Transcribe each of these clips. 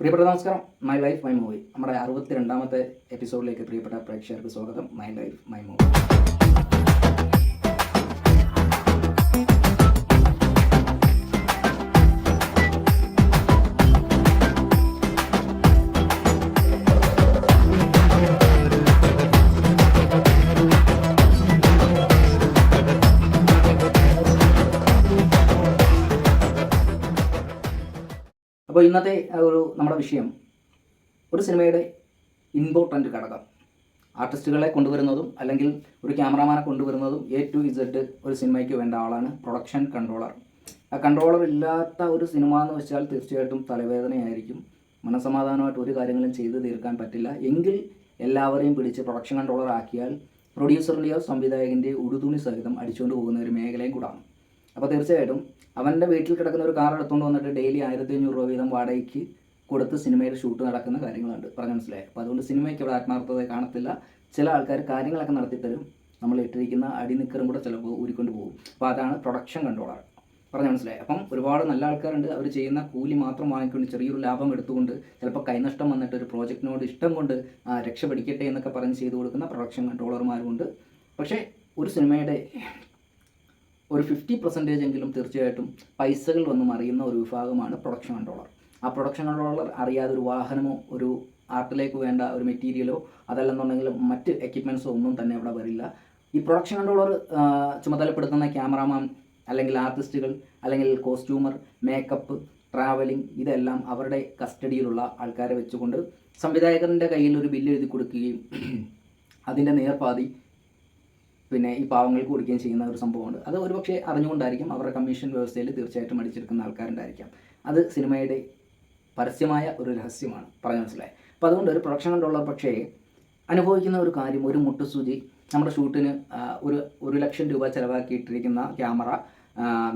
പ്രിയപ്പെട്ട നമസ്കാരം. My life my movie നമ്മുടെ അറുപത്തി രണ്ടാമത്തെ എപ്പിസോഡിലേക്ക് പ്രിയപ്പെട്ട പ്രേക്ഷകർക്ക് സ്വാഗതം. മൈ ലൈഫ് മൈ മൂവി അപ്പോൾ ഇന്നത്തെ ഒരു നമ്മുടെ വിഷയം ഒരു സിനിമയുടെ ഇമ്പോർട്ടന്റ് ഘടകം. ആർട്ടിസ്റ്റുകളെ കൊണ്ടുവരുന്നതും അല്ലെങ്കിൽ ഒരു ക്യാമറാമാനെ കൊണ്ടുവരുന്നതും എ ടു ഇസഡ് ഒരു സിനിമയ്ക്ക് വേണ്ട ആളാണ് പ്രൊഡക്ഷൻ കൺട്രോളർ ആ കൺട്രോളർ ഇല്ലാത്ത ഒരു സിനിമ എന്ന് വെച്ചാൽ തീർച്ചയായിട്ടും തലവേദനയായിരിക്കും. മനസമാധാനമായിട്ട് ഒരു കാര്യങ്ങളും ചെയ്തു തീർക്കാൻ പറ്റില്ല. എങ്കിൽ എല്ലാവരെയും പിടിച്ച് പ്രൊഡക്ഷൻ കൺട്രോളർ ആക്കിയാൽ പ്രൊഡ്യൂസറിന്റെയോ സംവിധായകന്റെയോ ഉടുതുണി സഹിതം അടിച്ചുകൊണ്ട് പോകുന്ന ഒരു മേഖലയും കൂടാണ്. അപ്പോൾ തീർച്ചയായിട്ടും അവന്റെ വീട്ടിൽ കിടക്കുന്ന ഒരു കാർ എടുത്തുകൊണ്ട് വന്നിട്ട് ഡെയിലി ആയിരത്തി അഞ്ഞൂറ് രൂപ വീതം വാടകയ്ക്ക് കൊടുത്ത് സിനിമയിൽ ഷൂട്ട് നടക്കുന്ന കാര്യങ്ങളുണ്ട്. പറഞ്ഞു മനസ്സിലായി? അപ്പോൾ അതുകൊണ്ട് സിനിമയ്ക്ക് ഇവിടെ ആത്മാർത്ഥത കാണത്തില്ല. ചില ആൾക്കാർ കാര്യങ്ങളൊക്കെ നടത്തിത്തരും. നമ്മൾ ഇട്ടിരിക്കുന്ന അടിനിക്കറും കൂടെ ചിലപ്പോൾ ഊരിക്കൊണ്ട് പോകും. അപ്പോൾ അതാണ് പ്രൊഡക്ഷൻ കൺട്രോളർ പറഞ്ഞു മനസ്സിലായി? അപ്പം ഒരുപാട് നല്ല ആൾക്കാരുണ്ട്. അവർ ചെയ്യുന്ന കൂലി മാത്രം വാങ്ങിക്കൊണ്ട് ചെറിയൊരു ലാഭം എടുത്തുകൊണ്ട് ചിലപ്പോൾ കൈനഷ്ടം വന്നിട്ട് ഒരു പ്രോജക്റ്റിനോട് ഇഷ്ടം കൊണ്ട് രക്ഷപ്പെടിക്കട്ടെ എന്നൊക്കെ പറഞ്ഞ് ചെയ്തു കൊടുക്കുന്ന പ്രൊഡക്ഷൻ കൺട്രോളർമാരുമുണ്ട് പക്ഷേ ഒരു സിനിമയുടെ ഒരു ഫിഫ്റ്റി പെർസെന്റേജ് എങ്കിലും തീർച്ചയായിട്ടും പൈസകൾ വന്ന് മറിയുന്ന ഒരു വിഭാഗമാണ് പ്രൊഡക്ഷൻ കൺട്രോളർ ആ പ്രൊഡക്ഷൻ കൺട്രോളർ അറിയാതെ ഒരു വാഹനമോ ഒരു ആർട്ടിലേക്ക് വേണ്ട ഒരു മെറ്റീരിയലോ അതല്ലെന്നുണ്ടെങ്കിൽ മറ്റ് എക്യുപ്മെന്റ്സോ ഒന്നും തന്നെ അവിടെ വരില്ല. ഈ പ്രൊഡക്ഷൻ കൺട്രോളർ ചുമതലപ്പെടുത്തുന്ന ക്യാമറാമാൻ അല്ലെങ്കിൽ ആർട്ടിസ്റ്റുകൾ അല്ലെങ്കിൽ കോസ്റ്റ്യൂമർ മേക്കപ്പ് ട്രാവലിംഗ് ഇതെല്ലാം അവരുടെ കസ്റ്റഡിയിലുള്ള ആൾക്കാരെ വെച്ചുകൊണ്ട് സംവിധായകന്റെ കയ്യിൽ ഒരു ബില്ല് എഴുതി കൊടുക്കുകയും അതിന്റെ നേർപാതി പിന്നെ ഈ പാവങ്ങൾക്ക് കൊടുക്കുകയും ചെയ്യുന്ന ഒരു സംഭവമുണ്ട്. അത് ഒരുപക്ഷെ അറിഞ്ഞുകൊണ്ടായിരിക്കും അവരുടെ കമ്മീഷൻ വ്യവസ്ഥയിൽ തീർച്ചയായിട്ടും അടിച്ചെടുക്കുന്ന ആൾക്കാരുണ്ടായിരിക്കാം. അത് സിനിമയുടെ പരസ്യമായ ഒരു രഹസ്യമാണ്. പറഞ്ഞു മനസ്സിലായി? അപ്പോൾ അതുകൊണ്ട് ഒരു പ്രൊഡക്ഷൻ കൺട്രോളർ പക്ഷേ അനുഭവിക്കുന്ന ഒരു കാര്യം ഒരു മുട്ടുസൂചി നമ്മുടെ ഷൂട്ടിന് ഒരു ഒരു ലക്ഷം രൂപ ചിലവാക്കിയിട്ടിരിക്കുന്ന camera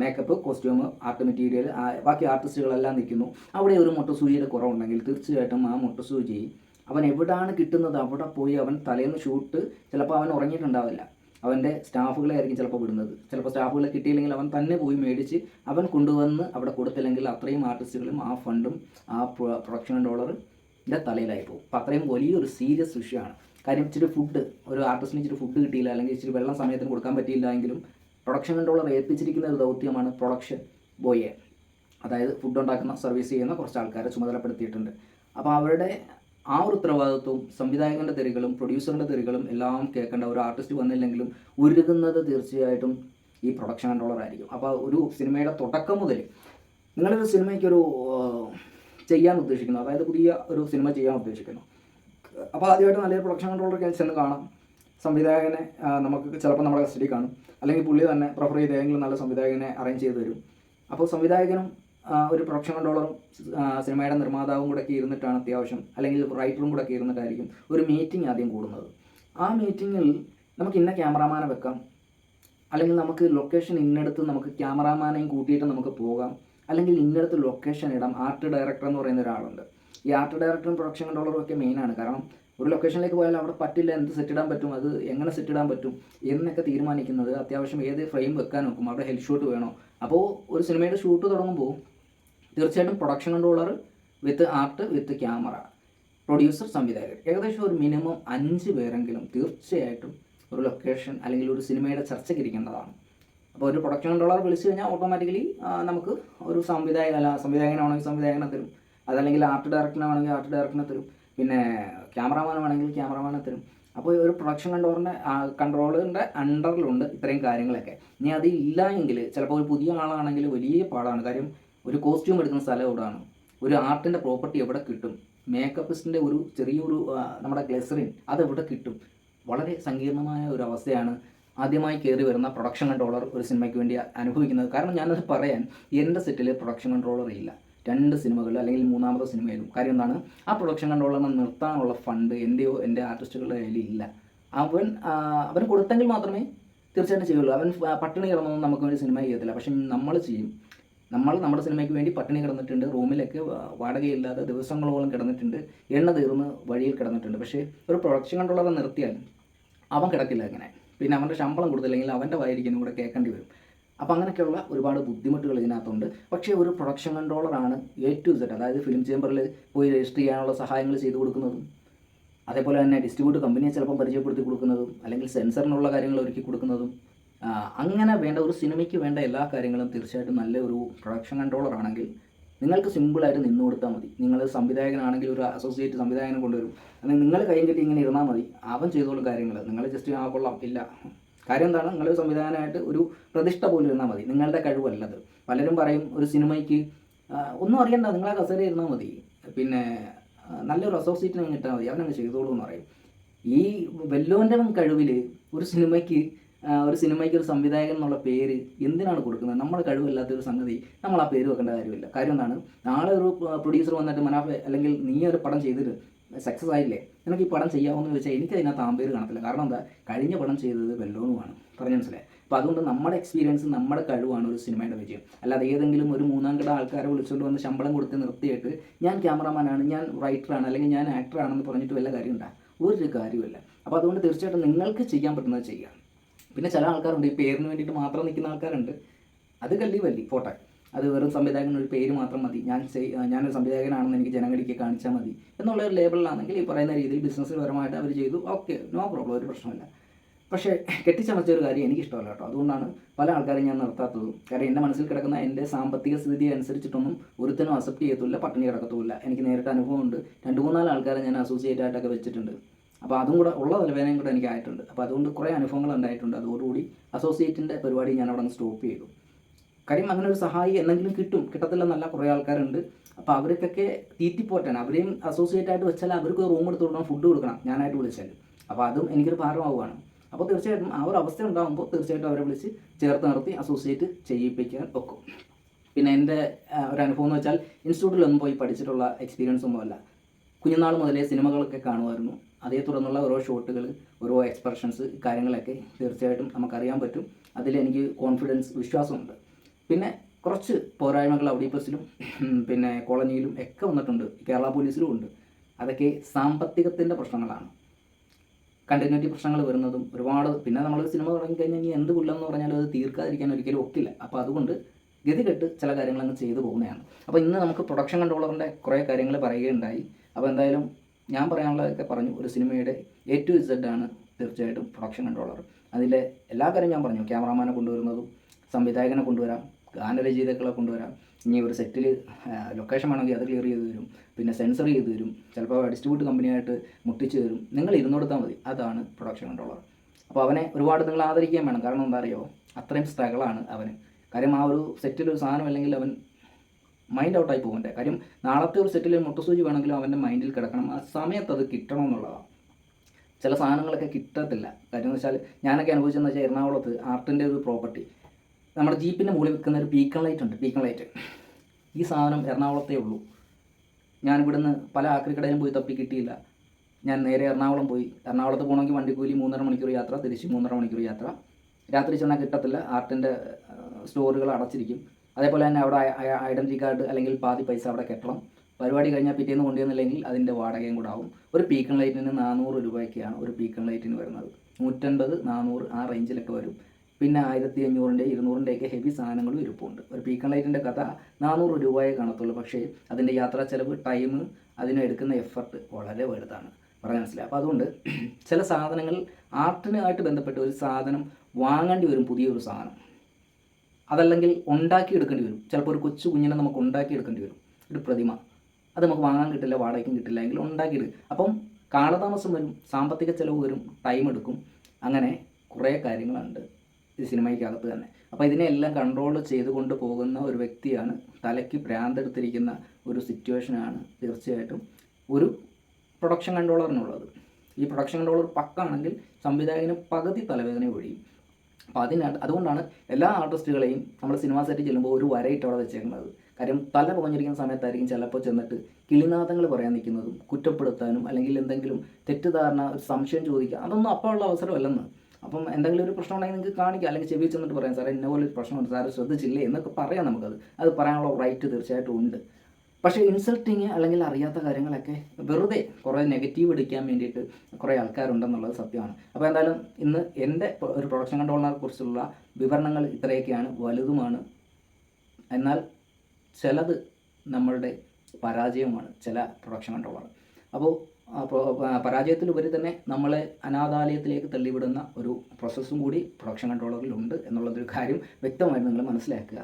makeup costume art material ബാക്കി ആർട്ടിസ്റ്റുകളെല്ലാം നിൽക്കുന്നു. അവിടെ ഒരു മുട്ടുസൂചിയുടെ കുറവുണ്ടെങ്കിൽ തീർച്ചയായിട്ടും ആ മുട്ടുസൂചി അവൻ എവിടാണ് കിട്ടുന്നത് അവിടെ പോയി അവൻ തലേന്ന് ഷൂട്ട് ചിലപ്പോൾ അവൻ ഉറങ്ങിയിട്ടുണ്ടാവില്ല. അവന്റെ സ്റ്റാഫുകളെ ആയിരിക്കും ചിലപ്പോൾ വിടുന്നത്. ചിലപ്പോൾ സ്റ്റാഫുകളെ കിട്ടിയില്ലെങ്കിൽ അവൻ തന്നെ പോയി മേടിച്ച് അവൻ കൊണ്ടുവന്ന് അവിടെ കൊടുത്തില്ലെങ്കിൽ അത്രയും ആർട്ടിസ്റ്റുകളും ആ ഫണ്ടും ആ പ്രൊഡക്ഷൻ ഡോളറിന്റെ തലയിലായി പോകും. അപ്പോൾ അത്രയും വലിയൊരു സീരിയസ് വിഷയമാണ് കാര്യം ഇച്ചിരി ഫുഡ് ഒരു ആർട്ടിസ്റ്റിന് ഇച്ചിരി ഫുഡ് കിട്ടിയില്ല അല്ലെങ്കിൽ ഇച്ചിരി വെള്ളം സമയത്തിന് കൊടുക്കാൻ പറ്റിയില്ല എങ്കിലും പ്രൊഡക്ഷൻ കൺട്രോളർ ഏൽപ്പിച്ചിരിക്കുന്ന ഒരു ദൗത്യമാണ് പ്രൊഡക്ഷൻ ബോയെ. അതായത് ഫുഡ് ഉണ്ടാക്കുന്ന സർവീസ് ചെയ്യുന്ന കുറച്ച് ആൾക്കാരെ ചുമതലപ്പെടുത്തിയിട്ടുണ്ട്. അപ്പോൾ അവരുടെ ആ ഒരു ഉത്തരവാദിത്വവും സംവിധായകന്റെ തെറികളും പ്രൊഡ്യൂസറിന്റെ തെറികളും എല്ലാം കേൾക്കേണ്ട ഒരു ആർട്ടിസ്റ്റ് വന്നില്ലെങ്കിലും ഉരുകുന്നത് തീർച്ചയായിട്ടും ഈ പ്രൊഡക്ഷൻ കൺട്രോളർ ആയിരിക്കും. അപ്പോൾ ഒരു സിനിമയുടെ തുടക്കം മുതൽ നിങ്ങളൊരു സിനിമയ്ക്ക് ഒരു ചെയ്യാൻ ഉദ്ദേശിക്കുന്നു. അതായത് പുതിയ ഒരു സിനിമ ചെയ്യാൻ ഉദ്ദേശിക്കുന്നു. അപ്പോൾ ആദ്യമായിട്ട് നല്ലൊരു പ്രൊഡക്ഷൻ കൺട്രോളർ ചെന്ന് കാണാം. സംവിധായകനെ നമുക്ക് ചിലപ്പോൾ നമ്മുടെ കസ്റ്റഡി കാണും. അല്ലെങ്കിൽ പുള്ളി തന്നെ പ്രിഫർ ചെയ്ത് ഏതെങ്കിലും നല്ല സംവിധായകനെ അറേഞ്ച് ചെയ്ത് തരും. അപ്പോൾ സംവിധായകനും ഒരു പ്രൊഡക്ഷൻ കൺട്രോളറും സിനിമയുടെ നിർമ്മാതാവും കൂടെ ഒക്കെ ഇരുന്നിട്ടാണ് അത്യാവശ്യം അല്ലെങ്കിൽ റൈറ്ററും കൂടെ ഒക്കെ ഇരുന്നിട്ടായിരിക്കും ഒരു മീറ്റിംഗ് ആദ്യം കൂടുന്നത്. ആ മീറ്റിങ്ങിൽ നമുക്ക് ഇന്ന ക്യാമറാമാനെ വെക്കാം അല്ലെങ്കിൽ നമുക്ക് ലൊക്കേഷൻ ഇന്നടത്ത് നമുക്ക് ക്യാമറാമാനെയും കൂട്ടിയിട്ട് നമുക്ക് പോകാം അല്ലെങ്കിൽ ഇന്നടത്ത് ലൊക്കേഷൻ ഇടാം. ആർട്ട് ഡയറക്ടർ എന്ന് പറയുന്ന ഒരാളുണ്ട്. ഈ ആർട്ട് ഡയറക്ടറും പ്രൊഡക്ഷൻ കൺട്രോളറും ഒക്കെ മെയിനാണ് കാരണം ഒരു ലൊക്കേഷനിലേക്ക് പോയാൽ അവിടെ പറ്റില്ല എന്ത് സെറ്റ് ഇടാൻ പറ്റും അത് എങ്ങനെ സെറ്റ് ഇടാൻ പറ്റും എന്നൊക്കെ തീരുമാനിക്കുന്നത് അത്യാവശ്യം ഏത് ഫ്രെയിം വെക്കാൻ നോക്കും അവിടെ ഹെഡ് ഷോട്ട് വേണോ. അപ്പോൾ ഒരു സിനിമയുടെ ഷൂട്ട് തുടങ്ങുമ്പോൾ തീർച്ചയായിട്ടും production controller with art with camera producer സംവിധായകർ. ഏകദേശം ഒരു മിനിമം അഞ്ച് പേരെങ്കിലും തീർച്ചയായിട്ടും ഒരു ലൊക്കേഷൻ അല്ലെങ്കിൽ ഒരു സിനിമയുടെ ചർച്ചയ്ക്ക് ഇരിക്കേണ്ടതാണ്. അപ്പോൾ ഒരു പ്രൊഡക്ഷൻ കൺട്രോളർ വിളിച്ചു കഴിഞ്ഞാൽ ഓട്ടോമാറ്റിക്കലി നമുക്ക് ഒരു സംവിധായക അല്ല സംവിധായകനാണെങ്കിൽ സംവിധായകനെ തരും അതല്ലെങ്കിൽ ആർട്ട് ഡയറക്ടറാണെങ്കിൽ ആർട്ട് ഡയറക്ടറിനെ തരും പിന്നെ ക്യാമറാമാൻ വേണമെങ്കിൽ ക്യാമറാമാനെ തരും അപ്പോൾ ഒരു പ്രൊഡക്ഷൻ കൺട്രോളിന്റെ കൺട്രോളിന്റെ അണ്ടറിലുണ്ട് ഇത്രയും കാര്യങ്ങളൊക്കെ. ഇനി അത് ഇല്ല എങ്കിൽ ചിലപ്പോൾ ഒരു പുതിയ ആളാണെങ്കിൽ വലിയ പാടാണ്. കാര്യം ഒരു കോസ്റ്റ്യൂം എടുക്കുന്ന സ്ഥലം എവിടെയാണ് ഒരു ആർട്ടിന്റെ പ്രോപ്പർട്ടി എവിടെ കിട്ടും? മേക്കപ്പിസ്റ്റിന്റെ ഒരു ചെറിയൊരു നമ്മുടെ ഗ്ലെസറിൻ അത് എവിടെ കിട്ടും? വളരെ സങ്കീർണമായ ഒരു അവസ്ഥയാണ് ആദ്യമായി കയറി വരുന്ന പ്രൊഡക്ഷൻ കൺട്രോളർ ഒരു സിനിമയ്ക്ക് വേണ്ടി അനുഭവിക്കുന്നത്. കാരണം ഞാനത് പറയാൻ എന്റെ സെറ്റിൽ പ്രൊഡക്ഷൻ കൺട്രോളർ ഇല്ല. രണ്ട് സിനിമകളിലും അല്ലെങ്കിൽ മൂന്നാമത്തെ സിനിമയിലും കാര്യം എന്താണ്? ആ പ്രൊഡക്ഷൻ കൺട്രോളറിനെ നിർത്താനുള്ള ഫണ്ട് എന്റെയോ എന്റെ ആർട്ടിസ്റ്റുകളുടെ കയ്യിൽ ഇല്ല. അവൻ അവൻ കൊടുത്തെങ്കിൽ മാത്രമേ തീർച്ചയായിട്ടും ചെയ്യുള്ളൂ. അവൻ പട്ടിണി കിടന്നൊന്നും നമുക്ക് വേണ്ടി സിനിമ ചെയ്യത്തില്ല. പക്ഷെ നമ്മൾ ചെയ്യും. നമ്മൾ നമ്മുടെ സിനിമയ്ക്ക് വേണ്ടി പട്ടിണി കിടന്നിട്ടുണ്ട് റൂമിലൊക്കെ വാടകയില്ലാതെ ദിവസങ്ങളോളം കിടന്നിട്ടുണ്ട് എണ്ണ തീർന്ന് വഴിയിൽ കിടന്നിട്ടുണ്ട്. പക്ഷേ ഒരു പ്രൊഡക്ഷൻ കൺട്രോളറെ നിർത്തിയാൽ അവൻ കിടക്കില്ല അങ്ങനെ പിന്നെ അവന്റെ ശമ്പളം കൊടുത്തില്ലെങ്കിൽ അവന്റെ വായിരിക്കുന്നു കൂടെ കേൾക്കേണ്ടി വരും. അപ്പോൾ അങ്ങനെയൊക്കെയുള്ള ഒരുപാട് ബുദ്ധിമുട്ടുകൾ ഇതിനകത്തുണ്ട്. പക്ഷേ ഒരു പ്രൊഡക്ഷൻ കൺട്രോളറാണ് എ ടു സെറ്റ് അതായത് ഫിലിം ചേമ്പറിൽ പോയി രജിസ്റ്റർ ചെയ്യാനുള്ള സഹായങ്ങൾ ചെയ്തു കൊടുക്കുന്നതും അതേപോലെ തന്നെ ഡിസ്ട്രിബ്യൂട്ട് കമ്പനിയെ ചിലപ്പം പരിചയപ്പെടുത്തി കൊടുക്കുന്നതും അല്ലെങ്കിൽ സെൻസറിനുള്ള കാര്യങ്ങൾ ഒരുക്കി കൊടുക്കുന്നതും അങ്ങനെ വേണ്ട ഒരു സിനിമയ്ക്ക് വേണ്ട എല്ലാ കാര്യങ്ങളും തീർച്ചയായിട്ടും നല്ല ഒരു പ്രൊഡക്ഷൻ കൺട്രോളർ ആണെങ്കിൽ നിങ്ങൾക്ക് സിമ്പിളായിട്ട് നിന്ന് കൊടുത്താൽ മതി. നിങ്ങൾ സംവിധായകനാണെങ്കിൽ ഒരു അസോസിയേറ്റ് സംവിധായകനെ കൊണ്ടുവരും. അല്ലെങ്കിൽ നിങ്ങൾ കൈയും കെട്ടി ഇങ്ങനെ ഇരുന്നാൽ മതി. അവൻ ചെയ്തോളും കാര്യങ്ങൾ നിങ്ങൾ ജസ്റ്റ് ആ കൊള്ളാം. ഇല്ല. കാര്യം എന്താണ്? നിങ്ങൾ സംവിധാനമായിട്ട് ഒരു പ്രതിഷ്ഠ പോലും ഇരുന്നാൽ മതി. നിങ്ങളുടെ കഴിവല്ലത്. പലരും പറയും ഒരു സിനിമയ്ക്ക് ഒന്നും അറിയണ്ട. നിങ്ങളെ കസേര ഇരുന്നാൽ മതി. പിന്നെ നല്ലൊരു അസോസിയേറ്റിനെ കിട്ടാൽ മതി. അവനങ്ങ് ചെയ്തോളൂ എന്ന് പറയും. ഈ വെല്ലോന്റെ കഴിവിൽ ഒരു സിനിമയ്ക്ക് ഒരു സിനിമയ്ക്ക് ഒരു സംവിധായകൻ എന്നുള്ള പേര് എന്തിനാണ് കൊടുക്കുന്നത്? നമ്മുടെ കഴിവില്ലാത്ത ഒരു സംഗതി നമ്മൾ ആ പേര് വെക്കേണ്ട കാര്യമില്ല. കാര്യം എന്താണ്? നാളെ ഒരു പ്രൊഡ്യൂസർ വന്നിട്ട് മനാഫ് അല്ലെങ്കിൽ നീ ഒരു പടം ചെയ്തിട്ട് സക്സസ് ആയില്ലേ? നിനക്ക് ഈ പടം ചെയ്യാമെന്ന് ചോദിച്ചാൽ എനിക്ക് അതിനകത്ത് ആമ്പേര് കാണത്തില്ല. കാരണം എന്താ? കഴിഞ്ഞ പടം ചെയ്തത് വെല്ലോണുമാണ് പറഞ്ഞു മനസ്സിലായി? അപ്പോൾ അതുകൊണ്ട് നമ്മുടെ എക്സ്പീരിയൻസ് നമ്മുടെ കഴിവാണ് ഒരു സിനിമയുടെ വിജയം. അല്ലാതെ ഏതെങ്കിലും ഒരു മൂന്നാം കിട ആൾക്കാരെ വിളിച്ചുകൊണ്ട് വന്ന് ശമ്പളം കൊടുത്ത് നിർത്തിയിട്ട് ഞാൻ ക്യാമറാമാനാണ് ഞാൻ റൈറ്ററാണ് അല്ലെങ്കിൽ ഞാൻ ആക്ടറാണെന്ന് പറഞ്ഞിട്ട് വല്ല കാര്യമുണ്ടാ? ഒരു കാര്യമില്ല അപ്പോൾ അതുകൊണ്ട് തീർച്ചയായിട്ടും നിങ്ങൾക്ക് ചെയ്യാൻ പറ്റുന്നത് ചെയ്യാം. പിന്നെ ചില ആൾക്കാരുണ്ട് ഈ പേരിന് വേണ്ടിയിട്ട് മാത്രം നിൽക്കുന്ന ആൾക്കാരുണ്ട്. അത് കല്ലി വല്ലി പോട്ടെ. അത് വെറും സംവിധായകൻ ഒരു പേര് മാത്രം മതി. ഞാൻ ഞാനൊരു സംവിധായകനാണെന്ന് എനിക്ക് ജനങ്ങളിലേക്ക് കാണിച്ചാൽ മതി. എന്നുള്ള ഒരു ലേബിളിലാണെങ്കിൽ ഈ പറയുന്ന രീതിയിൽ ബിസിനസ് പരമായിട്ട് അവർ ചെയ്തു. ഓക്കെ നോ പ്രോബ്ലം ഒരു പ്രശ്നമില്ല പക്ഷേ കെട്ടിച്ചമച്ച ഒരു കാര്യം എനിക്ക് ഇഷ്ടമല്ല കേട്ടോ. അതുകൊണ്ടാണ് പല ആൾക്കാരും ഞാൻ നിർത്താത്തതും. കാരണം എന്റെ മനസ്സിൽ കിടക്കുന്ന എന്റെ സാമ്പത്തിക സ്ഥിതി അനുസരിച്ചിട്ടൊന്നും ഒരുത്തനും അക്സെപ്റ്റ് ചെയ്യത്തില്ല പട്ടിണി കിടക്കത്തുമില്ല. എനിക്ക് നേരിട്ട് അനുഭവമുണ്ട്. രണ്ട് മൂന്നാൽ ആൾക്കാരെ ഞാൻ അസോസിയേറ്റ് ആയിട്ടൊക്കെ വെച്ചിട്ടുണ്ട്. അപ്പോൾ അതും കൂടെ ഉള്ള തലവേദനയും കൂടെ എനിക്ക് ആയിട്ടുണ്ട്. അപ്പോൾ അതുകൊണ്ട് കുറേ അനുഭവങ്ങൾ ഉണ്ടായിട്ടുണ്ട്. അതോടുകൂടി അസോസിയേറ്റിന്റെ പരിപാടി ഞാൻ അവിടെ സ്റ്റോപ്പ് ചെയ്തു. കാര്യം അങ്ങനെ ഒരു സഹായി എന്തെങ്കിലും കിട്ടും. കിട്ടത്തില്ലെന്നല്ല കുറേ ആൾക്കാരുണ്ട്. അപ്പോൾ അവർക്കൊക്കെ തീറ്റിപ്പോറ്റാൻ അവരെയും അസോസിയേറ്റ് ആയിട്ട് വെച്ചാൽ അവർക്ക് റൂം എടുത്ത് കൊടുക്കണം ഫുഡ് കൊടുക്കണം ഞാനായിട്ട് വിളിച്ചാൽ. അപ്പോൾ അതും എനിക്കൊരു ഭാരമാവുകയാണ്. അപ്പോൾ തീർച്ചയായിട്ടും ആ ഒരു അവസ്ഥ ഉണ്ടാകുമ്പോൾ തീർച്ചയായിട്ടും അവരെ വിളിച്ച് ചേർത്ത് നിർത്തി അസോസിയേറ്റ് ചെയ്യിപ്പിക്കാൻ ഒക്കും പിന്നെ എന്റെ ഒരു അനുഭവം എന്ന് വെച്ചാൽ ഇൻസ്റ്റിറ്റ്യൂട്ടിലൊന്നും പോയി പഠിച്ചിട്ടുള്ള എക്സ്പീരിയൻസ് ഒന്നുമല്ല. കുഞ്ഞുനാൾ മുതലേ സിനിമകളൊക്കെ കാണുമായിരുന്നു. അതേ തുടർന്നുള്ള ഓരോ ഷോട്ടുകൾ ഓരോ എക്സ്പ്രഷൻസ് കാര്യങ്ങളൊക്കെ തീർച്ചയായിട്ടും നമുക്കറിയാൻ പറ്റും. അതിൽ എനിക്ക് കോൺഫിഡൻസ് വിശ്വാസമുണ്ട്. പിന്നെ കുറച്ച് പോരായ്മകൾ ഔഡി പ്ലസിലും പിന്നെ കോളനിയിലും ഒക്കെ വന്നിട്ടുണ്ട്. കേരള പോലീസിലും ഉണ്ട്. അതൊക്കെ സാമ്പത്തികത്തിന്റെ പ്രശ്നങ്ങളാണ്. കണ്ടിന്യൂറ്റി പ്രശ്നങ്ങൾ വരുന്നതും ഒരുപാട് പിന്നെ നമ്മൾ സിനിമ തുടങ്ങിക്കഴിഞ്ഞാൽ ഇനി എന്ത് പുല്ലെന്ന് പറഞ്ഞാലും അത് തീർക്കാതിരിക്കാൻ ഒരിക്കലും ഒക്കില്ല. അപ്പോൾ അതുകൊണ്ട് ഗതികെട്ട് ചില കാര്യങ്ങൾ അങ്ങ് ചെയ്തു പോകുന്നതാണ്. അപ്പോൾ ഇന്ന് നമുക്ക് പ്രൊഡക്ഷൻ കൺട്രോളറിന്റെ കുറേ കാര്യങ്ങൾ പറയുകയുണ്ടായി. അപ്പോൾ എന്തായാലും ഞാൻ പറയാനുള്ളതൊക്കെ പറഞ്ഞു. ഒരു സിനിമയുടെ എ ടു ഇസഡ് ആണ് തീർച്ചയായിട്ടും പ്രൊഡക്ഷൻ കൺട്രോളർ അതിലെ എല്ലാ കാര്യം ഞാൻ പറഞ്ഞു. ക്യാമറാമാനെ കൊണ്ടുവരുന്നതും സംവിധായകനെ കൊണ്ടുവരാം ഗാനരചയിതാക്കളെ കൊണ്ടുവരാം. ഇനി ഒരു സെറ്റിൽ ലൊക്കേഷൻ വേണമെങ്കിൽ അത് ക്ലിയർ ചെയ്ത് തരും. പിന്നെ സെൻസർ ചെയ്ത് തരും. ചിലപ്പോൾ ഡിസ്ട്രിബ്യൂട്ട് കമ്പനിയായിട്ട് മുട്ടിച്ച് തരും. നിങ്ങൾ ഇരുന്നോടുത്താൽ മതി. അതാണ് പ്രൊഡക്ഷൻ കൺട്രോളർ അപ്പോൾ അവനെ ഒരുപാട് നിങ്ങൾ ആദരിക്കുകയും വേണം. കാരണം എന്താ അറിയോ? അത്രയും സ്ട്രഗിളാണ് അവന്. കാര്യം ആ ഒരു സെറ്റിൽ ഒരു സാധനം അല്ലെങ്കിൽ അവൻ മൈൻഡ് ഔട്ടായി പോകണ്ടേ കാര്യം നാളത്തെ ഒരു സെറ്റിൽ മുട്ടസൂചി വേണമെങ്കിലും അവന്റെ മൈൻഡിൽ കിടക്കണം. ആ സമയത്ത് അത് കിട്ടണം എന്നുള്ളതാണ് ചില സാധനങ്ങളൊക്കെ കിട്ടത്തില്ല. കാര്യം എന്ന് വെച്ചാൽ ഞാനൊക്കെ അനുഭവിച്ചതെന്ന് വെച്ചാൽ എറണാകുളത്ത് ആർട്ടിന്റെ ഒരു പ്രോപ്പർട്ടി നമ്മുടെ ജീപ്പിന്റെ മുകളിൽ വെക്കുന്ന ഒരു ബീക്കൺ ലൈറ്റ് ഉണ്ട്. ബീക്കൺ ലൈറ്റ് ഈ സാധനം എറണാകുളത്തേ ഉള്ളൂ. ഞാൻ ഇവിടുന്ന് പല ആക്രിക്കടയിലും പോയി തപ്പി കിട്ടിയില്ല. ഞാൻ നേരെ എറണാകുളം പോയി. എറണാകുളത്ത് പോകണമെങ്കിൽ വണ്ടിക്കൂലി മൂന്നര മണിക്കൂർ യാത്ര തിരിച്ച് മൂന്നര മണിക്കൂർ യാത്ര. രാത്രി ചെന്നാൽ കിട്ടത്തില്ല. ആർട്ടിന്റെ സ്റ്റോറുകൾ അടച്ചിരിക്കും. അതേപോലെ തന്നെ അവിടെ ഐഡന്റി കാർഡ് അല്ലെങ്കിൽ പാതി പൈസ അവിടെ കെട്ടണം. പരിപാടി കഴിഞ്ഞാൽ പിറ്റേന്ന് കൊണ്ടുവന്നില്ലെങ്കിൽ അതിന്റെ വാടകയും കൂടെ ആവും. ഒരു പീക്കൺ ലൈറ്റിന് നാനൂറ് രൂപയൊക്കെയാണ് ഒരു പീക്കൺ ലൈറ്റിന് വരുന്നത്. നൂറ്റൻപത് നാനൂറ് ആ റേഞ്ചിലൊക്കെ വരും. പിന്നെ ആയിരത്തി അഞ്ഞൂറിന്റെ ഇരുന്നൂറിന്റെയൊക്കെ ഹെവി സാധനങ്ങളും ഇരിപ്പുണ്ട്. ഒരു പീക്കൺ ലൈറ്റിന്റെ കഥ നാനൂറ് രൂപയെ കാണത്തുള്ളൂ. പക്ഷേ അതിന്റെ യാത്രാ ചെലവ് ടൈം അതിനെടുക്കുന്ന എഫർട്ട് വളരെ വലുതാണ്. പറയാൻ മനസ്സിലായി. അപ്പോൾ അതുകൊണ്ട് ചില സാധനങ്ങൾ ആർട്ടിനുമായിട്ട് ബന്ധപ്പെട്ട് ഒരു സാധനം വാങ്ങേണ്ടി വരും പുതിയൊരു സാധനം. അതല്ലെങ്കിൽ ഉണ്ടാക്കിയെടുക്കേണ്ടി വരും. ചിലപ്പോൾ ഒരു കൊച്ചു കുഞ്ഞിനെ നമുക്ക് ഉണ്ടാക്കിയെടുക്കേണ്ടി വരും. ഒരു പ്രതിമ. അത് നമുക്ക് വാങ്ങാൻ കിട്ടില്ല വാടകയ്ക്കും കിട്ടില്ല എങ്കിൽ ഉണ്ടാക്കിയെടുക്കും. അപ്പം കാലതാമസം വരും സാമ്പത്തിക ചിലവ് വരും ടൈം എടുക്കും. അങ്ങനെ കുറേ കാര്യങ്ങളുണ്ട് ഈ സിനിമയ്ക്കകത്ത് തന്നെ. അപ്പോൾ ഇതിനെല്ലാം കൺട്രോൾ ചെയ്തുകൊണ്ട് പോകുന്ന ഒരു വ്യക്തിയാണ് തലയ്ക്ക് ഭ്രാന്തെടുത്തിരിക്കുന്ന ഒരു സിറ്റുവേഷനാണ് തീർച്ചയായിട്ടും ഒരു പ്രൊഡക്ഷൻ കൺട്രോളറിനുള്ളത് ഈ പ്രൊഡക്ഷൻ കൺട്രോളർ പക്കാണെങ്കിൽ സംവിധായകന് പകുതി തലവേദന ഒഴിയും. അപ്പോൾ അതിനാണ് അതുകൊണ്ടാണ് എല്ലാ ആർട്ടിസ്റ്റുകളെയും നമ്മൾ സിനിമാ സെറ്റിൽ ചെല്ലുമ്പോൾ ഒരു വരയിട്ട് അവിടെ വെച്ചേക്കുന്നത്. കാര്യം തല പുകഞ്ഞിരിക്കുന്ന സമയത്തായിരിക്കും ചിലപ്പോൾ ചെന്നിട്ട് കിളിനാഥങ്ങൾ പറയാൻ നിൽക്കുന്നതും കുറ്റപ്പെടുത്താനും അല്ലെങ്കിൽ എന്തെങ്കിലും തെറ്റിദ്ധാരണ സംശയം ചോദിക്കുക അതൊന്നും അപ്പോഴുള്ള അവസരമല്ലെന്ന്. അപ്പം എന്തെങ്കിലും ഒരു പ്രശ്നം ഉണ്ടെങ്കിൽ നിങ്ങൾക്ക് കാണിക്കുക അല്ലെങ്കിൽ ചെവി ചെന്നിട്ട് പറയാം സാറേ ഇന്ന ഒരു പ്രശ്നമുണ്ട് സാറ് ശ്രദ്ധിച്ചില്ലേ? എന്നൊക്കെ പറയാം നമുക്കത്. അത് പറയാനുള്ള റൈറ്റ് തീർച്ചയായിട്ടും ഉണ്ട്. പക്ഷേ ഇൻസൾട്ടിങ് അല്ലെങ്കിൽ അറിയാത്ത കാര്യങ്ങളൊക്കെ വെറുതെ കുറേ നെഗറ്റീവ് എടുക്കാൻ വേണ്ടിയിട്ട് കുറേ ആൾക്കാരുണ്ടെന്നുള്ളത് സത്യമാണ്. അപ്പോൾ എന്തായാലും ഇന്ന് എന്റെ ഒരു പ്രൊഡക്ഷൻ കൺട്രോളിനെ കുറിച്ചുള്ള വിവരണങ്ങൾ ഇത്രയൊക്കെയാണ് വലുതുമാണ്. എന്നാൽ ചിലത് നമ്മളുടെ പരാജയമാണ് ചില പ്രൊഡക്ഷൻ കൺട്രോളർ അപ്പോൾ പരാജയത്തിലുപരി തന്നെ നമ്മളെ അനാഥാലയത്തിലേക്ക് തള്ളിവിടുന്ന ഒരു പ്രോസസ്സും കൂടി പ്രൊഡക്ഷൻ കൺട്രോളറിലുണ്ട് എന്നുള്ളതൊരു കാര്യം വ്യക്തമായിട്ട് നിങ്ങൾ മനസ്സിലാക്കുക.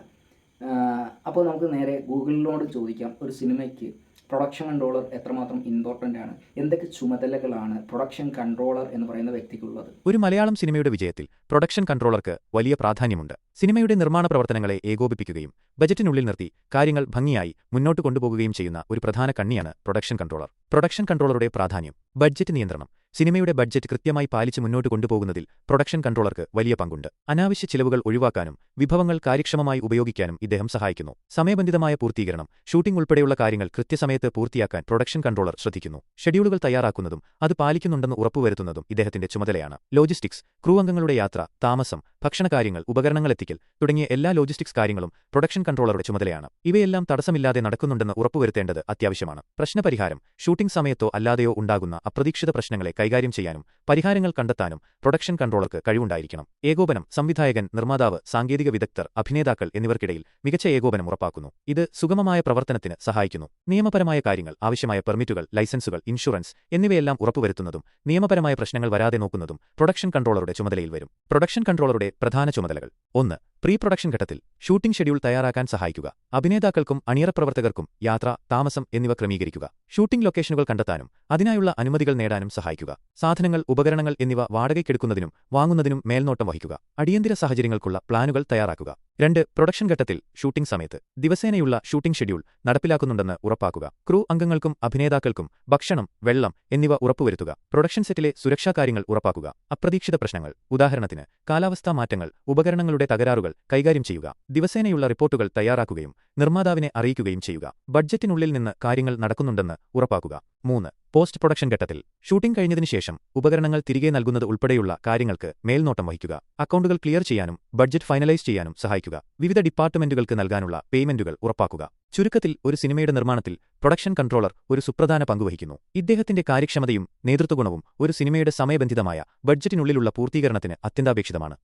അപ്പോൾ നമുക്ക് നേരെ ഗൂഗിളിനോട് ചോദിക്കാം ഒരു സിനിമയ്ക്ക് പ്രൊഡക്ഷൻ കൺട്രോളർ എത്രമാത്രം ഇമ്പോർട്ടന്റ് ആണ്? എന്തൊക്കെ ചുമതലകളാണ് പ്രൊഡക്ഷൻ കൺട്രോളർ എന്ന് പറയുന്ന വ്യക്തിക്കുള്ളത്? ഒരു മലയാളം സിനിമയുടെ വിജയത്തിൽ പ്രൊഡക്ഷൻ കൺട്രോളർക്ക് വലിയ പ്രാധാന്യമുണ്ട്. സിനിമയുടെ നിർമ്മാണ പ്രവർത്തനങ്ങളെ ഏകോപിപ്പിക്കുകയും ബജറ്റിനുള്ളിൽ നിർത്തി കാര്യങ്ങൾ ഭംഗിയായി മുന്നോട്ട് കൊണ്ടുപോകുകയും ചെയ്യുന്ന ഒരു പ്രധാന കണ്ണിയാണ് പ്രൊഡക്ഷൻ കൺട്രോളർ പ്രൊഡക്ഷൻ കൺട്രോളറുടെ പ്രാധാന്യം ബഡ്ജറ്റ് നിയന്ത്രണം സിനിമയുടെ ബഡ്ജറ്റ് കൃത്യമായി പാലിച്ച് മുന്നോട്ട് കൊണ്ടുപോകുന്നതിൽ പ്രൊഡക്ഷൻ കൺട്രോളർക്ക് വലിയ പങ്കുണ്ട്. അനാവശ്യ ചിലവുകൾ ഒഴിവാക്കാനും വിഭവങ്ങൾ കാര്യക്ഷമമായി ഉപയോഗിക്കാനും ഇദ്ദേഹം സഹായിക്കുന്നു. സമയബന്ധിതമായ പൂർത്തീകരണം ഷൂട്ടിംഗ് ഉൾപ്പെടെയുള്ള കാര്യങ്ങൾ കൃത്യസമയത്ത് പൂർത്തിയാക്കാൻ പ്രൊഡക്ഷൻ കൺട്രോളർ ശ്രദ്ധിക്കുന്നു. ഷെഡ്യൂളുകൾ തയ്യാറാക്കുന്നതും അത് പാലിക്കുന്നുണ്ടെന്ന് ഉറപ്പുവരുത്തുന്നതും ഇദ്ദേഹത്തിന്റെ ചുമതലയാണ്. ലോജിസ്റ്റിക്സ് ക്രൂ അംഗങ്ങളുടെ യാത്ര താമസം ഭക്ഷണകാര്യങ്ങൾ ഉപകരണങ്ങൾ എത്തിക്കൽ തുടങ്ങിയ എല്ലാ ലോജിസ്റ്റിക്സ് കാര്യങ്ങളും പ്രൊഡക്ഷൻ കൺട്രോളറുടെ ചുമതലയാണ്. ഇവയെല്ലാം തടസ്സമില്ലാതെ നടക്കുന്നുണ്ടെന്ന് ഉറപ്പുവരുത്തേണ്ടത് അത്യാവശ്യമാണ്. പ്രശ്നപരിഹാരം ഷൂട്ടിംഗ് സമയത്തോ അല്ലാതെയോ ഉണ്ടാകുന്ന അപ്രതീക്ഷിത പ്രശ്നങ്ങളെ കൈകാര്യം ചെയ്യാനും പരിഹാരങ്ങൾ കണ്ടെത്താനും പ്രൊഡക്ഷൻ കൺട്രോളർക്ക് കഴിവുണ്ടായിരിക്കണം. ഏകോപനം സംവിധായകൻ നിർമ്മാതാവ് സാങ്കേതിക വിദഗ്ധർ അഭിനേതാക്കൾ എന്നിവർക്കിടയിൽ മികച്ച ഏകോപനം ഉറപ്പാക്കുന്നു. ഇത് സുഗമമായ പ്രവർത്തനത്തിന് സഹായിക്കുന്നു. നിയമപരമായ കാര്യങ്ങൾ ആവശ്യമായ പെർമിറ്റുകൾ ലൈസൻസുകൾ ഇൻഷുറൻസ് എന്നിവയെല്ലാം ഉറപ്പുവരുത്തുന്നതും നിയമപരമായ പ്രശ്നങ്ങൾ വരാതെ നോക്കുന്നതും പ്രൊഡക്ഷൻ കൺട്രോളറുടെ ചുമതലയിൽ വരും. പ്രൊഡക്ഷൻ കൺട്രോളറുടെ പ്രധാന ചുമതലകൾ. ഒന്ന് പ്രീ പ്രൊഡക്ഷൻ ഘട്ടത്തിൽ ഷൂട്ടിംഗ് ഷെഡ്യൂൾ തയ്യാറാക്കാൻ സഹായിക്കുക. അഭിനേതാക്കൾക്കും അണിയറപ്രവർത്തകർക്കും യാത്ര താമസം എന്നിവ ക്രമീകരിക്കുക. ഷൂട്ടിംഗ് ലൊക്കേഷനുകൾ കണ്ടെത്താനും അതിനായുള്ള അനുമതികൾ നേടാനും സഹായിക്കുക. സാധനങ്ങൾ ഉപകരണങ്ങൾ എന്നിവ വാടകയ്ക്കെടുക്കുന്നതിനും വാങ്ങുന്നതിനും മേൽനോട്ടം വഹിക്കുക. അടിയന്തര സാഹചര്യങ്ങൾക്കുള്ള പ്ലാനുകൾ തയ്യാറാക്കുക. രണ്ട് പ്രൊഡക്ഷൻ ഘട്ടത്തിൽ ഷൂട്ടിംഗ് സമയത്ത് ദിവസേനയുള്ള ഷൂട്ടിംഗ് ഷെഡ്യൂൾ നടപ്പിലാക്കുന്നുണ്ടെന്ന് ഉറപ്പാക്കുക. ക്രൂ അംഗങ്ങൾക്കും അഭിനേതാക്കൾക്കും ഭക്ഷണം വെള്ളം എന്നിവ ഉറപ്പുവരുത്തുക. പ്രൊഡക്ഷൻ സെറ്റിലെ സുരക്ഷാ കാര്യങ്ങൾ ഉറപ്പാക്കുക. അപ്രതീക്ഷിത പ്രശ്നങ്ങൾ. ഉദാഹരണത്തിന് കാലാവസ്ഥാ മാറ്റങ്ങൾ ഉപകരണങ്ങളുടെ തകരാറുകൾ കൈകാര്യം ചെയ്യുക. ദിവസേനയുള്ള റിപ്പോർട്ടുകൾ തയ്യാറാക്കുകയും നിർമ്മാതാവിനെ അറിയിക്കുകയും ചെയ്യുക. ബഡ്ജറ്റിനുള്ളിൽ നിന്ന് കാര്യങ്ങൾ നടക്കുന്നുണ്ടെന്ന് ഉറപ്പാക്കുക. മൂന്ന് പോസ്റ്റ് പ്രൊഡക്ഷൻ ഘട്ടത്തിൽ ഷൂട്ടിംഗ് കഴിഞ്ഞതിന് ശേഷം ഉപകരണങ്ങൾ തിരികെ നൽകുന്നത് ഉൾപ്പെടെയുള്ള കാര്യങ്ങൾക്ക് മേൽനോട്ടം വഹിക്കുക. അക്കൗണ്ടുകൾ ക്ലിയർ ചെയ്യാനും ബഡ്ജറ്റ് ഫൈനലൈസ് ചെയ്യാനും സഹായിക്കുക. വിവിധ ഡിപ്പാർട്ട്മെന്റുകൾക്ക് നൽകാനുള്ള പേയ്മെന്റുകൾ ഉറപ്പാക്കുക. ചുരുക്കത്തിൽ ഒരു സിനിമയുടെ നിർമ്മാണത്തിൽ പ്രൊഡക്ഷൻ കൺട്രോളർ ഒരു സുപ്രധാന പങ്കുവഹിക്കുന്നു ഇദ്ദേഹത്തിന്റെ കാര്യക്ഷമതയും നേതൃത്വഗുണവും ഒരു സിനിമയുടെ സമയബന്ധിതമായ ബഡ്ജറ്റിനുള്ളിലുള്ള പൂർത്തീകരണത്തിന് അത്യന്താപേക്ഷിതമാണ്.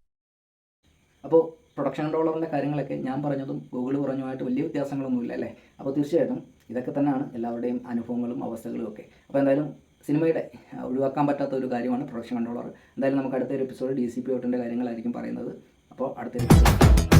അപ്പോൾ പ്രൊഡക്ഷൻ കൺട്രോളറിന്റെ കാര്യങ്ങളൊക്കെ ഞാൻ പറഞ്ഞതും ഗൂഗിൾ പറഞ്ഞതുമായിട്ട് വലിയ വ്യത്യാസങ്ങളൊന്നുമില്ല അല്ലേ? അപ്പോൾ തീർച്ചയായിട്ടും ഇതൊക്കെ തന്നെയാണ് എല്ലാവരുടെയും അനുഭവങ്ങളും അവസ്ഥകളും ഒക്കെ. അപ്പോൾ എന്തായാലും സിനിമയുടെ ഒഴിവാക്കാൻ പറ്റാത്ത ഒരു കാര്യമാണ് പ്രൊഡക്ഷൻ കൺട്രോളർ എന്തായാലും നമുക്ക് അടുത്തൊരു എപ്പിസോഡ് ഡി സി പി ഓട്ടിന്റെ കാര്യങ്ങളായിരിക്കും പറയുന്നത്. അപ്പോൾ അടുത്തൊരു